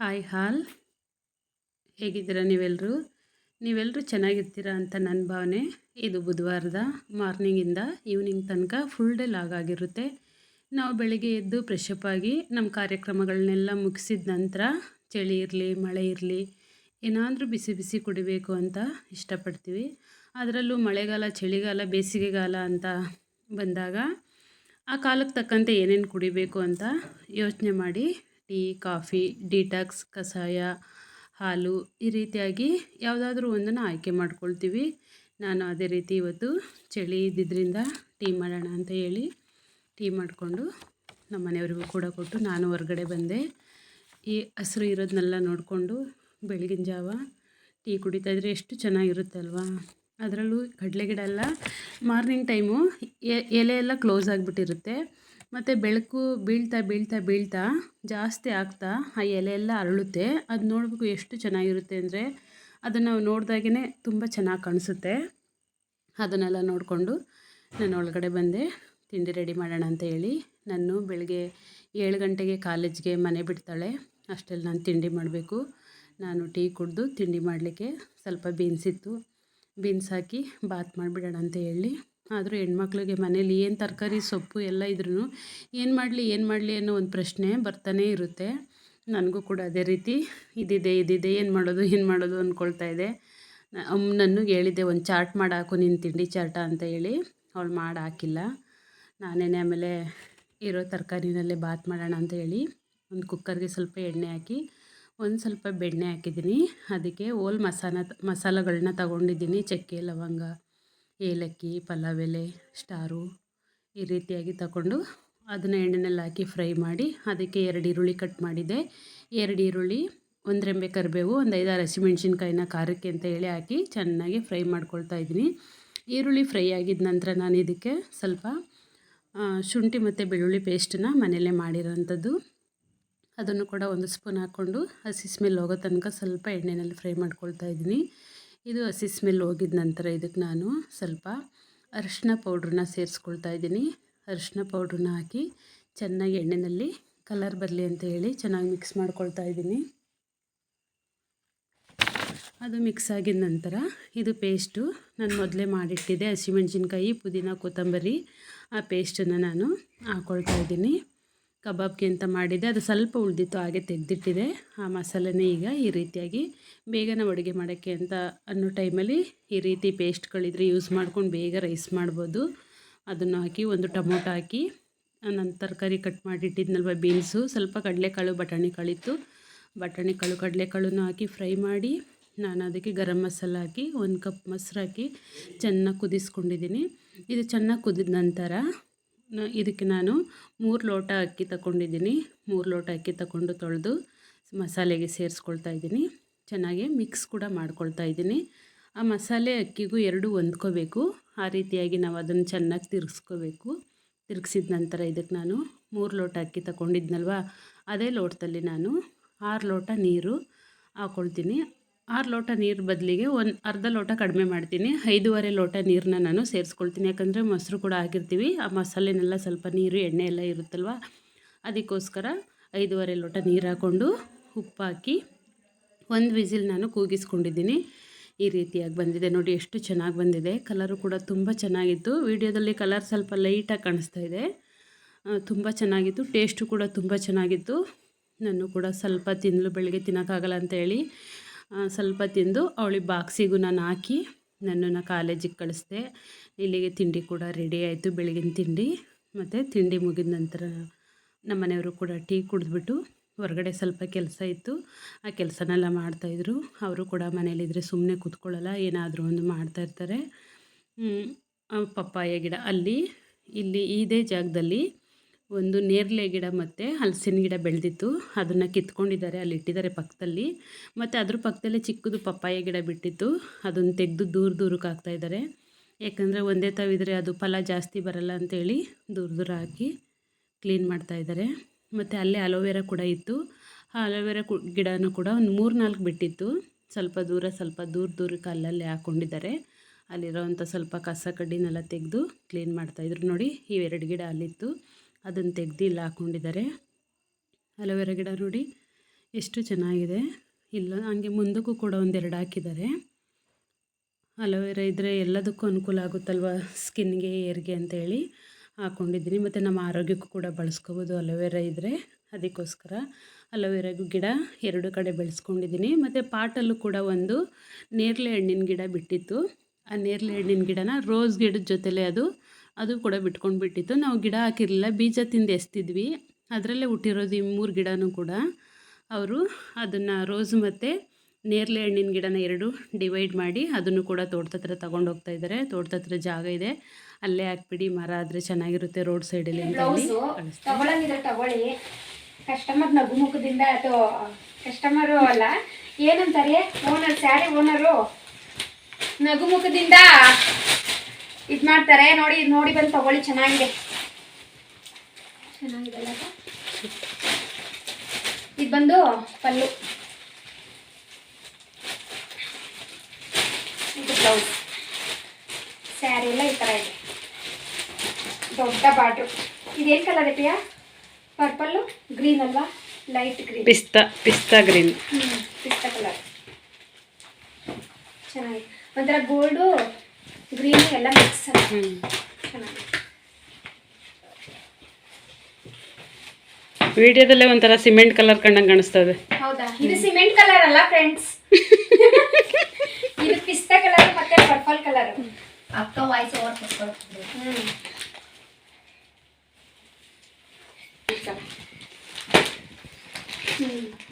Hi ಹಾಲ್. ಹೇಗಿದ್ದೀರಾ ನೀವೆಲ್ಲರೂ ನೀವೆಲ್ಲರೂ ಚೆನ್ನಾಗಿರ್ತೀರಾ ಅಂತ ನನ್ನ ಭಾವನೆ ಇದು ಬುಧವಾರದ ಮಾರ್ನಿಂಗಿಂದ ಈವ್ನಿಂಗ್ ತನಕ ಫುಲ್ ಡೇ ಲಾಗ್ ಆಗಿರುತ್ತೆ. ನಾವು ಬೆಳಿಗ್ಗೆ ಎದ್ದು ಫ್ರೆಶಪ್ ಆಗಿ ನಮ್ಮ ಕಾರ್ಯಕ್ರಮಗಳನ್ನೆಲ್ಲ ಮುಗಿಸಿದ ನಂತರ ಚಳಿ ಇರಲಿ, ಮಳೆ ಇರಲಿ, ಏನಾದರೂ ಬಿಸಿ ಬಿಸಿ ಕುಡಿಬೇಕು ಅಂತ ಇಷ್ಟಪಡ್ತೀವಿ. ಅದರಲ್ಲೂ ಮಳೆಗಾಲ, ಚಳಿಗಾಲ, ಬೇಸಿಗೆಗಾಲ ಅಂತ ಬಂದಾಗ ಆ ಕಾಲಕ್ಕೆ ತಕ್ಕಂತೆ ಏನೇನು ಕುಡಿಬೇಕು ಅಂತ ಯೋಚನೆ ಮಾಡಿ ಟೀ ಕಾಫಿ ಡಿಟಾಕ್ಸ್ ಕಷಾಯ, ಹಾಲು ಈ ರೀತಿಯಾಗಿ ಯಾವುದಾದ್ರೂ ಒಂದನ್ನು ಆಯ್ಕೆ ಮಾಡ್ಕೊಳ್ತೀವಿ. ನಾನು ಅದೇ ರೀತಿ ಇವತ್ತು ಚಳಿ ಇದ್ದಿದ್ದರಿಂದ ಟೀ ಮಾಡೋಣ ಅಂತ ಹೇಳಿ ಟೀ ಮಾಡಿಕೊಂಡು ನಮ್ಮ ಮನೆಯವರಿಗೂ ಕೂಡ ಕೊಟ್ಟು ನಾನು ಹೊರಗಡೆ ಬಂದೆ. ಈ ಹಸಿರು ಇರೋದನ್ನೆಲ್ಲ ನೋಡಿಕೊಂಡು ಬೆಳಗಿನ ಜಾವ ಟೀ ಕುಡಿತಾ ಇದ್ರೆ ಎಷ್ಟು ಚೆನ್ನಾಗಿರುತ್ತಲ್ವಾ ಅದರಲ್ಲೂ ಕಡಲೆ ಗಿಡ ಎಲ್ಲ ಮಾರ್ನಿಂಗ್ ಟೈಮು ಎಲೆ ಎಲ್ಲ ಕ್ಲೋಸ್ ಆಗಿಬಿಟ್ಟಿರುತ್ತೆ. ಮತ್ತು ಬೆಳಕು ಬೀಳ್ತಾ ಬೀಳ್ತಾ ಬೀಳ್ತಾ ಜಾಸ್ತಿ ಆಗ್ತಾ ಆ ಎಲೆ ಎಲ್ಲ ಅರಳುತ್ತೆ. ಅದು ನೋಡಬೇಕು ಎಷ್ಟು ಚೆನ್ನಾಗಿರುತ್ತೆ ಅಂದರೆ ಅದನ್ನು ನಾವು ನೋಡಿದಾಗೇ ತುಂಬ ಚೆನ್ನಾಗಿ ಕಾಣಿಸುತ್ತೆ. ಅದನ್ನೆಲ್ಲ ನೋಡಿಕೊಂಡು ನಾನು ಒಳಗಡೆ ಬಂದೆ. ತಿಂಡಿ ರೆಡಿ ಮಾಡೋಣ ಅಂತ ಹೇಳಿ. ನಾನು ಬೆಳಗ್ಗೆ ಏಳು ಗಂಟೆಗೆ ಕಾಲೇಜ್ಗೆ ಮನೆ ಬಿಡ್ತಾಳೆ. ಅಷ್ಟೆಲ್ಲ ನಾನು ತಿಂಡಿ ಮಾಡಬೇಕು. ನಾನು ಟೀ ಕುಡಿದು ತಿಂಡಿ ಮಾಡಲಿಕ್ಕೆ ಸ್ವಲ್ಪ ಬೀನ್ಸ್ ಇತ್ತು. ಬೀನ್ಸ್ ಹಾಕಿ ಬಾತ್ ಮಾಡಿಬಿಡೋಣ ಅಂತ ಹೇಳಿ ಆದರೂ ಹೆಣ್ಮಕ್ಳಿಗೆ ಮನೇಲಿ ಏನು ತರಕಾರಿ, ಸೊಪ್ಪು ಎಲ್ಲ ಇದ್ರೂ ಏನು ಮಾಡಲಿ ಏನು ಮಾಡಲಿ ಅನ್ನೋ ಒಂದು ಪ್ರಶ್ನೆ ಬರ್ತಾನೇ ಇರುತ್ತೆ. ನನಗೂ ಕೂಡ ಅದೇ ರೀತಿ. ಇದಿದೆ ಇದಿದೆ, ಏನು ಮಾಡೋದು ಏನು ಮಾಡೋದು ಅಂದ್ಕೊಳ್ತಾ ಇದೆ. ನನಗೆ ಹೇಳಿದ್ದೆ ಒಂದು ಚಾಟ್ ಮಾಡಾಕು ನಿನ್ನ ತಿಂಡಿ ಚಾಟ ಅಂತ ಹೇಳಿ. ಅವಳು ಮಾಡಿ ಹಾಕಿಲ್ಲ. ನಾನೇನೆ ಆಮೇಲೆ ಇರೋ ತರಕಾರಿನಲ್ಲೇ ಬಾತ್ ಮಾಡೋಣ ಅಂತ ಹೇಳಿ ಒಂದು ಕುಕ್ಕರ್ಗೆ ಸ್ವಲ್ಪ ಎಣ್ಣೆ ಹಾಕಿ, ಒಂದು ಸ್ವಲ್ಪ ಬೆಣ್ಣೆ ಹಾಕಿದ್ದೀನಿ. ಅದಕ್ಕೆ ಓಲ್ ಮಸಾಲ ಮಸಾಲಗಳನ್ನ ತಗೊಂಡಿದ್ದೀನಿ, ಚಕ್ಕೆ, ಲವಂಗ. ಏಲಕ್ಕಿ ಪಲಾವ್ ಎಲೆ ಸ್ಟಾರು ಈ ರೀತಿಯಾಗಿ ತಗೊಂಡು ಅದನ್ನು ಎಣ್ಣೆನಲ್ಲಿ ಹಾಕಿ ಫ್ರೈ ಮಾಡಿ ಅದಕ್ಕೆ ಎರಡು ಈರುಳ್ಳಿ ಕಟ್ ಮಾಡಿದ್ದೆ ಎರಡು ಈರುಳ್ಳಿ, ಒಂದು ರೆಂಬೆ ಕರಿಬೇವು, ಒಂದು ಐದಾರು ಹಸಿಮೆಣ್ಸಿನ್ಕಾಯಿನ ಖಾರಕ್ಕೆ ಅಂತ ಹೇಳಿ ಹಾಕಿ ಚೆನ್ನಾಗಿ ಫ್ರೈ ಮಾಡ್ಕೊಳ್ತಾ ಇದ್ದೀನಿ. ಈರುಳ್ಳಿ ಫ್ರೈ ಆಗಿದ ನಂತರ ನಾನು ಇದಕ್ಕೆ ಸ್ವಲ್ಪ ಶುಂಠಿ ಮತ್ತು ಬೆಳ್ಳುಳ್ಳಿ ಪೇಸ್ಟನ್ನ ಮನೆಯಲ್ಲೇ ಮಾಡಿರೋಂಥದ್ದು. ಅದನ್ನು ಕೂಡ ಒಂದು ಸ್ಪೂನ್ ಹಾಕ್ಕೊಂಡು ಹಸಿ ಸ್ಮೆಲ್ ಹೋಗೋ ತನಕ ಸ್ವಲ್ಪ ಎಣ್ಣೆಯಲ್ಲಿ ಫ್ರೈ ಮಾಡ್ಕೊಳ್ತಾ ಇದ್ದೀನಿ. ಇದು ಹಸಿ ಸ್ಮೆಲ್ ಹೋಗಿದ ನಂತರ ಇದಕ್ಕೆ ನಾನು ಸ್ವಲ್ಪ ಅರಿಶಿನ ಪೌಡ್ರನ್ನ ಸೇರಿಸ್ಕೊಳ್ತಾ ಇದ್ದೀನಿ. ಅರಿಶಿನ ಪೌಡ್ರನ್ನ ಹಾಕಿ ಚೆನ್ನಾಗಿ ಎಣ್ಣೆಯಲ್ಲಿ ಕಲರ್ ಬರಲಿ ಅಂತ ಹೇಳಿ ಚೆನ್ನಾಗಿ ಮಿಕ್ಸ್ ಮಾಡ್ಕೊಳ್ತಾ ಇದ್ದೀನಿ. ಅದು ಮಿಕ್ಸ್ ಆಗಿದ ನಂತರ ಇದು ಪೇಸ್ಟು ನಾನು ಮೊದಲೇ ಮಾಡಿಟ್ಟಿದ್ದೆ ಹಸಿಮೆಣ್ಸಿನ್ಕಾಯಿ, ಪುದೀನ, ಕೊತ್ತಂಬರಿ. ಆ ಪೇಸ್ಟನ್ನು ನಾನು ಹಾಕ್ಕೊಳ್ತಾ ಇದ್ದೀನಿ. ಕಬಾಬ್ಗೆ ಅಂತ ಮಾಡಿದ್ದೆ ಅದು ಸ್ವಲ್ಪ ಉಳಿದಿತ್ತು, ಹಾಗೆ ತೆಗೆದಿಟ್ಟಿದೆ. ಆ ಮಸಾಲೆನೇ ಈಗ ಈ ರೀತಿಯಾಗಿ ಬೇಗನೆ ಅಡುಗೆ ಮಾಡೋಕ್ಕೆ ಅಂತ ಅನ್ನೋ ಟೈಮಲ್ಲಿ ಈ ರೀತಿ ಪೇಸ್ಟ್ಗಳಿದ್ರೆ ಯೂಸ್ ಮಾಡ್ಕೊಂಡು ಬೇಗ ರೈಸ್ ಮಾಡ್ಬೋದು. ಅದನ್ನು ಹಾಕಿ ಒಂದು ಟೊಮೊಟೊ ಹಾಕಿ ನನ್ನ ತರಕಾರಿ ಕಟ್ ಮಾಡಿಟ್ಟಿದ್ನಲ್ವ, ಬೀನ್ಸು. ಸ್ವಲ್ಪ ಕಡಲೆಕಾಳು, ಬಟಾಣಿ ಕಾಳಿತ್ತು. ಬಟಾಣಿ ಕಾಳು, ಕಡಲೆಕಾಳನ್ನು ಹಾಕಿ ಫ್ರೈ ಮಾಡಿ, ನಾನು ಅದಕ್ಕೆ ಗರಂ ಮಸಾಲ ಹಾಕಿ, ಒಂದು ಕಪ್ ಮೊಸರು ಹಾಕಿ ಚೆನ್ನಾಗಿ ಕುದಿಸ್ಕೊಂಡಿದ್ದೀನಿ. ಇದು ಚೆನ್ನಾಗಿ ಕುದಿದ ನಂತರ ಇದಕ್ಕೆ ನಾನು ಮೂರು ಲೋಟ ಅಕ್ಕಿ ತಗೊಂಡಿದ್ದೀನಿ ಮೂರು ಲೋಟ ಅಕ್ಕಿ ತಗೊಂಡು ತೊಳೆದು ಮಸಾಲೆಗೆ ಸೇರಿಸ್ಕೊಳ್ತಾ ಇದ್ದೀನಿ. ಚೆನ್ನಾಗಿ ಮಿಕ್ಸ್ ಕೂಡ ಮಾಡ್ಕೊಳ್ತಾ ಇದ್ದೀನಿ. ಆ ಮಸಾಲೆ ಅಕ್ಕಿಗೂ ಎರಡು ಹೊಂದ್ಕೋಬೇಕು. ಆ ರೀತಿಯಾಗಿ ನಾವು ಅದನ್ನು ಚೆನ್ನಾಗಿ ತಿರ್ಗಿಸ್ಕೋಬೇಕು. ತಿರುಗಿಸಿದ ನಂತರ ಇದಕ್ಕೆ ನಾನು ಮೂರು ಲೋಟ ಅಕ್ಕಿ ತಗೊಂಡಿದ್ನಲ್ವ ಅದೇ ಲೋಟದಲ್ಲಿ ನಾನು ಆರು ಲೋಟ ನೀರು ಹಾಕ್ಕೊಳ್ತೀನಿ ಆರು ಲೋಟ ನೀರು ಬದಲಿಗೆ ಒಂದು ಅರ್ಧ ಲೋಟ ಕಡಿಮೆ ಮಾಡ್ತೀನಿ. ಐದೂವರೆ ಲೋಟ ನೀರನ್ನ ನಾನು ಸೇರಿಸ್ಕೊಳ್ತೀನಿ. ಯಾಕಂದರೆ ಮೊಸರು ಕೂಡ ಹಾಕಿರ್ತೀವಿ. ಆ ಮಸಾಲೆನೆಲ್ಲ ಸ್ವಲ್ಪ ನೀರು, ಎಣ್ಣೆ ಎಲ್ಲ ಇರುತ್ತಲ್ವ? ಅದಕ್ಕೋಸ್ಕರ ಐದೂವರೆ ಲೋಟ ನೀರು ಹಾಕ್ಕೊಂಡು ಉಪ್ಪು ಹಾಕಿ ಒಂದು ವಿಸಿಲ್ ನಾನು ಕೂಗಿಸ್ಕೊಂಡಿದ್ದೀನಿ. ಈ ರೀತಿಯಾಗಿ ಬಂದಿದೆ. ನೋಡಿ, ಎಷ್ಟು ಚೆನ್ನಾಗಿ ಬಂದಿದೆ. ಕಲರು ಕೂಡ ತುಂಬ ಚೆನ್ನಾಗಿತ್ತು. ವಿಡಿಯೋದಲ್ಲಿ ಕಲರ್ ಸ್ವಲ್ಪ ಲೈಟಾಗಿ ಕಾಣಿಸ್ತಾ ಇದೆ. ತುಂಬ ಚೆನ್ನಾಗಿತ್ತು. ಟೇಸ್ಟು ಕೂಡ ತುಂಬ ಚೆನ್ನಾಗಿತ್ತು. ನಾನು ಕೂಡ ಸ್ವಲ್ಪ ತಿನ್ನಲು ಬೆಳಗ್ಗೆ ತಿನ್ನೋಕ್ಕಾಗಲ್ಲ ಅಂತೇಳಿ ಸ್ವಲ್ಪ ತಿಂದು ಅವಳಿಗೆ ಬಾಕ್ಸಿಗೂ ನಾನು ಹಾಕಿ ನನ್ನನ್ನು ಕಾಲೇಜಿಗೆ ಕಳಿಸ್ದೆ. ಇಲ್ಲಿಗೆ ತಿಂಡಿ ಕೂಡ ರೆಡಿ ಆಯಿತು, ಬೆಳಗಿನ ತಿಂಡಿ. ಮತ್ತು ತಿಂಡಿ ಮುಗಿದ ನಂತರ ನಮ್ಮ ಮನೆಯವರು ಕೂಡ ಟೀ ಕುಡಿದ್ಬಿಟ್ಟು ಹೊರಗಡೆ ಸ್ವಲ್ಪ ಕೆಲಸ ಇತ್ತು. ಆ ಕೆಲಸನೆಲ್ಲ ಮಾಡ್ತಾಯಿದ್ರು ಅವರು ಕೂಡ ಮನೇಲಿದ್ದರೆ ಸುಮ್ಮನೆ ಕೂತ್ಕೊಳ್ಳಲ್ಲ, ಏನಾದರೂ ಒಂದು ಮಾಡ್ತಾಯಿರ್ತಾರೆ ಪಪ್ಪಾಯ ಗಿಡ ಅಲ್ಲಿ, ಇಲ್ಲಿ ಇದೇ ಜಾಗದಲ್ಲಿ ಒಂದು ನೇರಳೆ ಗಿಡ ಮತ್ತು ಹಲಸಿನ ಗಿಡ ಬೆಳೆದಿತ್ತು. ಅದನ್ನು ಕಿತ್ಕೊಂಡಿದ್ದಾರೆ, ಅಲ್ಲಿ ಇಟ್ಟಿದ್ದಾರೆ ಪಕ್ಕದಲ್ಲಿ. ಮತ್ತು ಅದ್ರ ಪಕ್ಕದಲ್ಲೇ ಚಿಕ್ಕದು ಪಪ್ಪಾಯ ಗಿಡ ಬಿಟ್ಟಿತ್ತು. ಅದನ್ನು ತೆಗೆದು ದೂರ ದೂರಕ್ಕೆ ಹಾಕ್ತಾಯಿದ್ದಾರೆ ಯಾಕಂದರೆ ಒಂದೇ ತಾವಿದ್ರೆ ಅದು ಫಲ ಜಾಸ್ತಿ ಬರಲ್ಲ ಅಂತೇಳಿ ದೂರ ದೂರ ಹಾಕಿ ಕ್ಲೀನ್ ಮಾಡ್ತಾಯಿದ್ದಾರೆ ಮತ್ತು ಅಲ್ಲೇ ಅಲೋವೆರಾ ಕೂಡ ಇತ್ತು. ಆ ಅಲೋವೆರಾ ಕು, ಗಿಡನೂ ಕೂಡ ಒಂದು ಮೂರು ನಾಲ್ಕು ಬಿಟ್ಟಿತ್ತು. ಸ್ವಲ್ಪ ದೂರ ಸ್ವಲ್ಪ ದೂರ ದೂರಕ್ಕೆ ಅಲ್ಲಲ್ಲಿ ಹಾಕ್ಕೊಂಡಿದ್ದಾರೆ ಅಲ್ಲಿರೋವಂಥ ಸ್ವಲ್ಪ ಕಸ ಕಡ್ಡಿನೆಲ್ಲ ತೆಗೆದು ಕ್ಲೀನ್ ಮಾಡ್ತಾಯಿದ್ರು ನೋಡಿ. ಇವೆರಡು ಗಿಡ ಅಲ್ಲಿತ್ತು. ಅದನ್ನು ತೆಗ್ದು ಇಲ್ಲಿ ಹಾಕ್ಕೊಂಡಿದ್ದಾರೆ. ಅಲೋವೆರಾ ಗಿಡ ನೋಡಿ, ಎಷ್ಟು ಚೆನ್ನಾಗಿದೆ. ಇಲ್ಲ, ಹಂಗೆ ಮುಂದಕ್ಕೂ ಕೂಡ ಒಂದೆರಡು ಹಾಕಿದ್ದಾರೆ. ಅಲೋವೆರಾ ಇದ್ದರೆ ಎಲ್ಲದಕ್ಕೂ ಅನುಕೂಲ ಆಗುತ್ತಲ್ವ? ಸ್ಕಿನ್ಗೆ, ಏರ್ಗೆ ಅಂತೇಳಿ ಹಾಕ್ಕೊಂಡಿದ್ದೀನಿ ಮತ್ತು ನಮ್ಮ ಆರೋಗ್ಯಕ್ಕೂ ಕೂಡ ಬಳಸ್ಕೋಬೋದು ಅಲೋವೆರಾ ಇದ್ದರೆ ಅದಕ್ಕೋಸ್ಕರ ಅಲೋವೆರಾಗೂ ಗಿಡ ಎರಡು ಕಡೆ ಬೆಳೆಸ್ಕೊಂಡಿದ್ದೀನಿ. ಮತ್ತು ಪಾಟಲ್ಲೂ ಕೂಡ ಒಂದು ನೇರಳೆ ಹಣ್ಣಿನ ಗಿಡ ಬಿಟ್ಟಿತ್ತು. ಆ ನೇರಳೆ ಹಣ್ಣಿನ ಗಿಡನ ರೋಸ್ ಗಿಡದ ಜೊತೆಲೇ ಅದು ಅದು ಕೂಡ ಬಿಟ್ಕೊಂಡು ಬಿಟ್ಟಿತ್ತು ನಾವು ಗಿಡ ಹಾಕಿರಲಿಲ್ಲ ಬೀಜ ತಿಂದು ಎಸ್ತಿದ್ವಿ. ಅದರಲ್ಲೇ ಹುಟ್ಟಿರೋದು ಈ ಮೂರು ಗಿಡನೂ ಕೂಡ. ಅವರು ಅದನ್ನು ರೋಸ್ ಮತ್ತು ನೇರಳೆ ಹಣ್ಣಿನ ಗಿಡನ ಎರಡು ಡಿವೈಡ್ ಮಾಡಿ ಅದನ್ನು ಕೂಡ ತೋಟದ ಹತ್ರ ತಗೊಂಡು ಹೋಗ್ತಾ ಇದ್ದಾರೆ. ತೋಟದ ಹತ್ರ ಜಾಗ ಇದೆ. ಅಲ್ಲೇ ಹಾಕ್ಬಿಡಿ ಮರ ಆದರೆ ಚೆನ್ನಾಗಿರುತ್ತೆ ರೋಡ್ ಸೈಡಲ್ಲಿ ಅಂತ ತಗೊಳ್ಳಿ. ಕಸ್ಟಮರ್ ನಗುಮುಖದಿಂದ ಅಥವಾ ಕಸ್ಟಮರು ಅಲ್ಲ ಏನಂತಾರೆ? ಓನರ್ ಸ್ಯಾರಿ ಓನರು ನಗುಮುಖದಿಂದ ಇದು ಮಾಡ್ತಾರೆ. ನೋಡಿ ಇದ್ ನೋಡಿ ಬಂದು ತಗೊಳ್ಳಿ ಚೆನ್ನಾಗಿದೆ. ಚೆನ್ನಾಗಿದೆ ಅಲ್ಲ ಇದು ಬಂದು ಪಲ್ಲು. ಇದು ಬ್ಲೌಸ್. ಸ್ಯಾರಿ ಎಲ್ಲ ಈ ಥರ ಇದೆ. ದೊಡ್ಡ ಬಾರ್ಡ್ರು. ಇದೇನು ಕಲರ್ ಇದೆಯಾ ಪರ್ಪಲ್ಲು ಗ್ರೀನ್ ಅಲ್ವಾ? ಲೈಟ್ ಗ್ರೀನ್ ಪಿಸ್ತಾ ಪಿಸ್ತಾ ಗ್ರೀನ್ ಹ್ಞೂ ಪಿಸ್ತಾ ಕಲರ್ ಚೆನ್ನಾಗಿದೆ. ಒಂಥರ ಗೋಲ್ಡು ಗ್ರೀನ್ ಎಲ್ಲ ಮಿಕ್ಸ್ ವಿಡಿಯೋದಲ್ಲೇ ಒಂಥರ ಸಿಮೆಂಟ್ ಕಲರ್ ಕಂಡಂಗೆ ಕಾಣಿಸ್ತದೆ. ಹೌದಾ? ಇದು ಸಿಮೆಂಟ್ ಕಲರ್ ಅಲ್ಲ ಫ್ರೆಂಡ್ಸ್ ಇದು ಪಿಸ್ತಾ ಕಲರ್ ಮತ್ತೆ ಪರ್ಪಲ್ ಕಲರ್. ಅಕ್ಕ ವಾಯ್ಸ್ ಓವರ್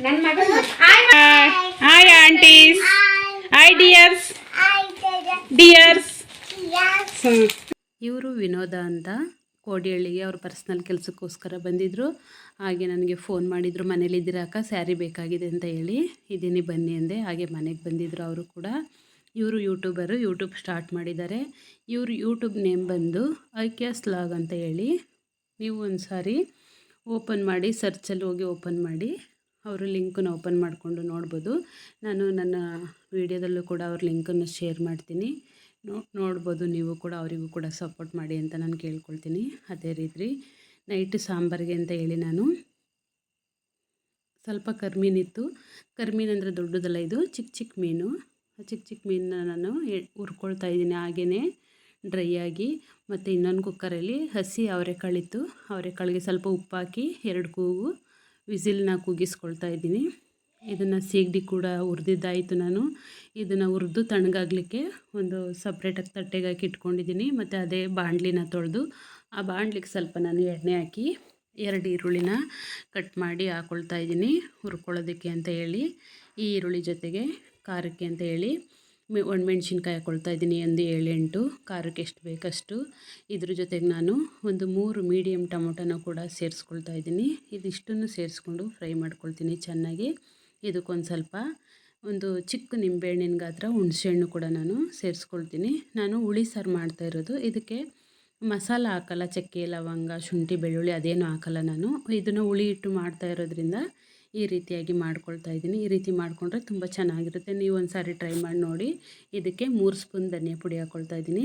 ನನ್ನ ಮಗ hi hi aunties hi dears dears ಇವರು ವಿನೋದ ಅಂತ ಕೋಡಿಹಳ್ಳಿಗೆ ಅವ್ರ ಪರ್ಸ್ನಲ್ ಕೆಲಸಕ್ಕೋಸ್ಕರ ಬಂದಿದ್ದರು ಹಾಗೆ ನನಗೆ ಫೋನ್ ಮಾಡಿದರು, ಮನೇಲಿ ಅಕ್ಕ? ಸ್ಯಾರಿ ಬೇಕಾಗಿದೆ ಅಂತ ಹೇಳಿ. ಇದ್ದೀನಿ, ಬನ್ನಿ ಅಂದೆ. ಹಾಗೆ ಮನೆಗೆ ಬಂದಿದ್ದರು ಅವರು ಕೂಡ. ಇವರು ಯೂಟ್ಯೂಬರು ಯೂಟ್ಯೂಬ್ ಸ್ಟಾರ್ಟ್ ಮಾಡಿದ್ದಾರೆ. ಇವರು ಯೂಟ್ಯೂಬ್ ನೇಮ್ ಬಂದು ಐಕ್ಯಾಸ್ ಲಾಗ್ ಅಂತ ಹೇಳಿ. ನೀವು ಒಂದು ಸಾರಿ ಓಪನ್ ಮಾಡಿ ಸರ್ಚಲ್ಲಿ ಹೋಗಿ ಓಪನ್ ಮಾಡಿ. ಅವರು ಲಿಂಕನ್ನು ಓಪನ್ ಮಾಡಿಕೊಂಡು ನೋಡ್ಬೋದು. ನಾನು ನನ್ನ ವಿಡಿಯೋದಲ್ಲೂ ಕೂಡ ಅವ್ರ ಲಿಂಕನ್ನು ಶೇರ್ ಮಾಡ್ತೀನಿ. ನೋಡ್ಬೋದು ನೀವು ಕೂಡ ಅವರಿಗೂ ಕೂಡ ಸಪೋರ್ಟ್ ಮಾಡಿ ಅಂತ ನಾನು ಕೇಳ್ಕೊಳ್ತೀನಿ. ಅದೇ ರೀತಿ ನೈಟ್ ಸಾಂಬಾರಿಗೆ ಅಂತ ಹೇಳಿ ನಾನು ಸ್ವಲ್ಪ ಕರ್ಮೀನಿತ್ತು ಕರ್ಮೀನ್ ಅಂದರೆ ದೊಡ್ಡದಲ್ಲ ಇದು ಚಿಕ್ಕ ಚಿಕ್ಕ ಮೀನು. ಆ ಚಿಕ್ಕ ಚಿಕ್ಕ ಮೀನನ್ನ ನಾನು ಹುರ್ಕೊಳ್ತಾ ಇದ್ದೀನಿ ಹಾಗೆಯೇ ಡ್ರೈ ಆಗಿ. ಮತ್ತು ಇನ್ನೊಂದು ಕುಕ್ಕರಲ್ಲಿ ಹಸಿ ಅವರೆಕಾಳಿತ್ತು ಅವರೆಕಾಳಿಗೆ ಸ್ವಲ್ಪ ಉಪ್ಪು ಹಾಕಿ ಎರಡು ಕೂಗು, ವಿಸಿಲ್ನ ಕೂಗಿಸ್ಕೊಳ್ತಾ ಇದ್ದೀನಿ. ಇದನ್ನು ಸೀಗಡಿ ಕೂಡ ಹುರಿದಿದ್ದಾಯಿತು ನಾನು. ಇದನ್ನು ಹುರಿದು ತಣ್ಣಗಾಗಲಿಕ್ಕೆ ಒಂದು ಸಪ್ರೇಟಾಗಿ ತಟ್ಟೆಗೆ ಹಾಕಿ ಇಟ್ಕೊಂಡಿದ್ದೀನಿ ಮತ್ತು ಅದೇ ಬಾಣಲಿನ ತೊಳೆದು ಆ ಬಾಣಲಿಗೆ ಸ್ವಲ್ಪ ನಾನು ಎಣ್ಣೆ ಹಾಕಿ ಎರಡು ಈರುಳ್ಳಿನ ಕಟ್ ಮಾಡಿ ಹಾಕ್ಕೊಳ್ತಾ ಇದ್ದೀನಿ ಹುರ್ಕೊಳ್ಳೋದಕ್ಕೆ ಅಂತ ಹೇಳಿ. ಈ ಈರುಳ್ಳಿ ಜೊತೆಗೆ ಖಾರಕ್ಕೆ ಅಂತ ಹೇಳಿ ಒಣಮೆಣ್ಸಿನ್ಕಾಯಿ ಹಾಕ್ಕೊಳ್ತಾ ಇದ್ದೀನಿ ಒಂದು ಏಳೆಂಟು ಖಾರಕ್ಕೆ ಎಷ್ಟು ಬೇಕಷ್ಟು. ಇದ್ರ ಜೊತೆಗೆ ನಾನು ಒಂದು ಮೂರು ಮೀಡಿಯಮ್ ಟೊಮೊಟೊನ ಕೂಡ ಸೇರಿಸ್ಕೊಳ್ತಾ ಇದ್ದೀನಿ ಇದಿಷ್ಟನ್ನು ಸೇರಿಸ್ಕೊಂಡು ಫ್ರೈ ಮಾಡ್ಕೊಳ್ತೀನಿ ಚೆನ್ನಾಗಿ. ಇದಕ್ಕೊಂದು ಸ್ವಲ್ಪ ಒಂದು ಚಿಕ್ಕ ನಿಂಬೆಹಣ್ಣಿನ ಗಾತ್ರ ಹುಣಸೆಹಣ್ಣು ಕೂಡ ನಾನು ಸೇರಿಸ್ಕೊಳ್ತೀನಿ. ನಾನು ಹುಳಿ ಸಾರು ಮಾಡ್ತಾ ಇರೋದು. ಇದಕ್ಕೆ ಮಸಾಲ ಹಾಕಲ್ಲ, ಚಕ್ಕೆ, ಲವಂಗ, ಶುಂಠಿ, ಬೆಳ್ಳುಳ್ಳಿ ಅದೇನು ಹಾಕಲ್ಲ ನಾನು. ಇದನ್ನು ಹುಳಿ ಇಟ್ಟು ಮಾಡ್ತಾ ಇರೋದ್ರಿಂದ ಈ ರೀತಿಯಾಗಿ ಮಾಡ್ಕೊಳ್ತಾ ಇದ್ದೀನಿ. ಈ ರೀತಿ ಮಾಡಿಕೊಂಡ್ರೆ ತುಂಬ ಚೆನ್ನಾಗಿರುತ್ತೆ. ನೀವು ಒಂದು ಸಾರಿ ಟ್ರೈ ಮಾಡಿ ನೋಡಿ. ಇದಕ್ಕೆ ಮೂರು ಸ್ಪೂನ್ ಧನಿಯಾ ಪುಡಿ ಹಾಕ್ಕೊಳ್ತಾ ಇದ್ದೀನಿ.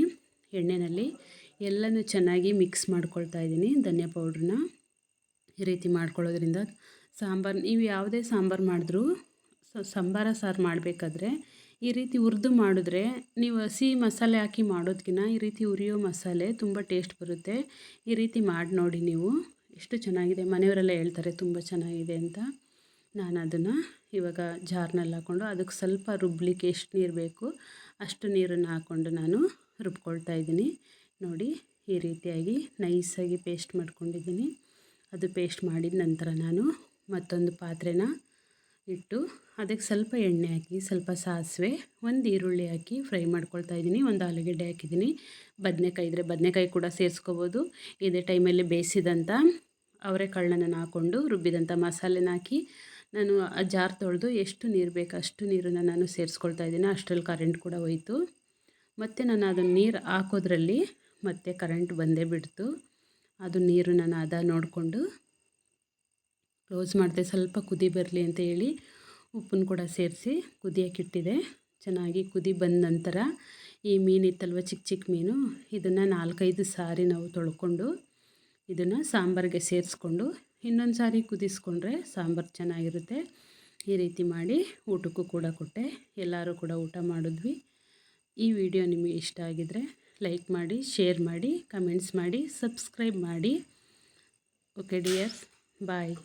ಎಣ್ಣೆಯಲ್ಲಿ ಎಲ್ಲನೂ ಚೆನ್ನಾಗಿ ಮಿಕ್ಸ್ ಮಾಡ್ಕೊಳ್ತಾ ಇದ್ದೀನಿ ಧನಿಯಾ ಪೌಡ್ರನ್ನ. ಈ ರೀತಿ ಮಾಡ್ಕೊಳ್ಳೋದ್ರಿಂದ ಸಾಂಬಾರು, ನೀವು ಯಾವುದೇ ಸಾಂಬಾರು ಮಾಡಿದ್ರೂ ಸಾಂಬಾರ ಸಾರು ಮಾಡಬೇಕಾದ್ರೆ ಈ ರೀತಿ ಹುರಿದು ಮಾಡಿದ್ರೆ ನೀವು ಹಸಿ ಮಸಾಲೆ ಹಾಕಿ ಮಾಡೋದಕ್ಕಿಂತ ಈ ರೀತಿ ಉರಿಯೋ ಮಸಾಲೆ ತುಂಬ ಟೇಸ್ಟ್ ಬರುತ್ತೆ. ಈ ರೀತಿ ಮಾಡಿ ನೋಡಿ ನೀವು. ಎಷ್ಟು ಚೆನ್ನಾಗಿದೆ. ಮನೆಯವರೆಲ್ಲ ಹೇಳ್ತಾರೆ ತುಂಬ ಚೆನ್ನಾಗಿದೆ ಅಂತ. ನಾನು ಅದನ್ನು ಇವಾಗ ಜಾರ್ನಲ್ಲಿ ಹಾಕ್ಕೊಂಡು ಅದಕ್ಕೆ ಸ್ವಲ್ಪ ರುಬ್ಬಲಿಕ್ಕೆ ಎಷ್ಟು ನೀರು ಬೇಕು ಅಷ್ಟು ನೀರನ್ನು ಹಾಕ್ಕೊಂಡು ನಾನು ರುಬ್ಕೊಳ್ತಾ ಇದ್ದೀನಿ. ನೋಡಿ ಈ ರೀತಿಯಾಗಿ ನೈಸಾಗಿ ಪೇಸ್ಟ್ ಮಾಡ್ಕೊಂಡಿದ್ದೀನಿ. ಅದು ಪೇಸ್ಟ್ ಮಾಡಿದ ನಂತರ ನಾನು ಮತ್ತೊಂದು ಪಾತ್ರೆನ ಇಟ್ಟು ಅದಕ್ಕೆ ಸ್ವಲ್ಪ ಎಣ್ಣೆ ಹಾಕಿ, ಸ್ವಲ್ಪ ಸಾಸಿವೆ, ಒಂದು ಈರುಳ್ಳಿ ಹಾಕಿ ಫ್ರೈ ಮಾಡ್ಕೊಳ್ತಾ ಇದ್ದೀನಿ. ಒಂದು ಆಲೂಗೆಡ್ಡೆ ಹಾಕಿದ್ದೀನಿ. ಬದನೆಕಾಯಿ ಇದ್ದರೆ ಬದನೆಕಾಯಿ ಕೂಡ ಸೇರಿಸ್ಕೋಬೋದು. ಇದೇ ಟೈಮಲ್ಲಿ ಬೇಯಿಸಿದಂಥ ಅವರೆಕಾಳನ್ನ ನಾನು ಹಾಕ್ಕೊಂಡು ರುಬ್ಬಿದಂಥ ಮಸಾಲೆನ ಹಾಕಿ ನಾನು ಆ ಜಾರ್ ತೊಳೆದು ಎಷ್ಟು ನೀರು ಬೇಕು ಅಷ್ಟು ನೀರನ್ನು ನಾನು ಸೇರಿಸ್ಕೊಳ್ತಾ ಇದ್ದೀನಿ. ಅಷ್ಟರಲ್ಲಿ ಕರೆಂಟ್ ಕೂಡ ಹೋಯಿತು. ಮತ್ತು ನಾನು ಅದನ್ನು ನೀರು ಹಾಕೋದ್ರಲ್ಲಿ ಮತ್ತೆ ಕರೆಂಟ್ ಬಂದೇ ಬಿಡ್ತು. ಅದು ನೀರು ನಾನು ಅದ ನೋಡಿಕೊಂಡು ಕ್ಲೋಸ್ ಮಾಡಿದೆ ಸ್ವಲ್ಪ ಕುದಿ ಬರಲಿ ಅಂತ ಹೇಳಿ ಉಪ್ಪನ್ನು ಕೂಡ ಸೇರಿಸಿ ಕುದಿಯೋಕ್ಕಿಟ್ಟಿದೆ ಚೆನ್ನಾಗಿ ಕುದಿ ಬಂದ ನಂತರ ಈ ಮೀನಿತ್ತಲ್ವ ಚಿಕ್ಕ ಚಿಕ್ಕ ಮೀನು, ಇದನ್ನು ನಾಲ್ಕೈದು ಸಾರಿ ನಾವು ತೊಳ್ಕೊಂಡು ಇದನ್ನು ಸಾಂಬಾರಿಗೆ ಸೇರಿಸ್ಕೊಂಡು ಇನ್ನೊಂದು ಸಾರಿ ಕುದಿಸ್ಕೊಂಡ್ರೆ ಸಾಂಬಾರು ಚೆನ್ನಾಗಿರುತ್ತೆ. ಈ ರೀತಿ ಮಾಡಿ ಊಟಕ್ಕೂ ಕೂಡ ಕೊಟ್ಟೆ. ಎಲ್ಲರೂ ಕೂಡ ಊಟ ಮಾಡಿದ್ವಿ. ಈ ವಿಡಿಯೋ ನಿಮಗೆ ಇಷ್ಟ ಆಗಿದರೆ ಲೈಕ್ ಮಾಡಿ, ಶೇರ್ ಮಾಡಿ, ಕಮೆಂಟ್ಸ್ ಮಾಡಿ, ಸಬ್ಸ್ಕ್ರೈಬ್ ಮಾಡಿ. Okay dears, bye.